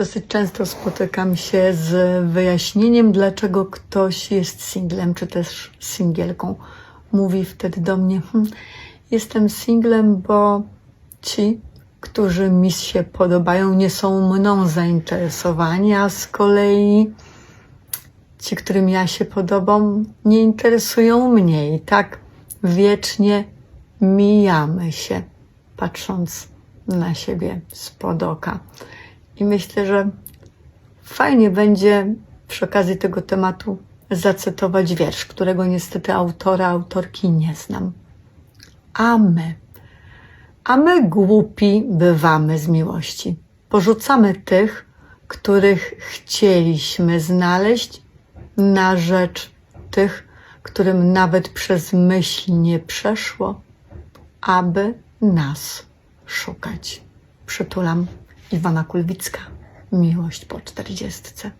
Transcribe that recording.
Dosyć często spotykam się z wyjaśnieniem, dlaczego ktoś jest singlem, czy też singielką. Mówi wtedy do mnie: hm, Jestem singlem, bo ci, którzy mi się podobają, nie są mną zainteresowani, a z kolei ci, którym ja się podobam, nie interesują mnie. I tak wiecznie mijamy się, patrząc na siebie spod oka. I myślę, że fajnie będzie przy okazji tego tematu zacytować wiersz, którego niestety autora, autorki nie znam. A my, a my głupi bywamy z miłości. Porzucamy tych, których chcieliśmy znaleźć, na rzecz tych, którym nawet przez myśl nie przeszło, aby nas szukać. Przytulam Iwana Kulwicka. Miłość po czterdziestce.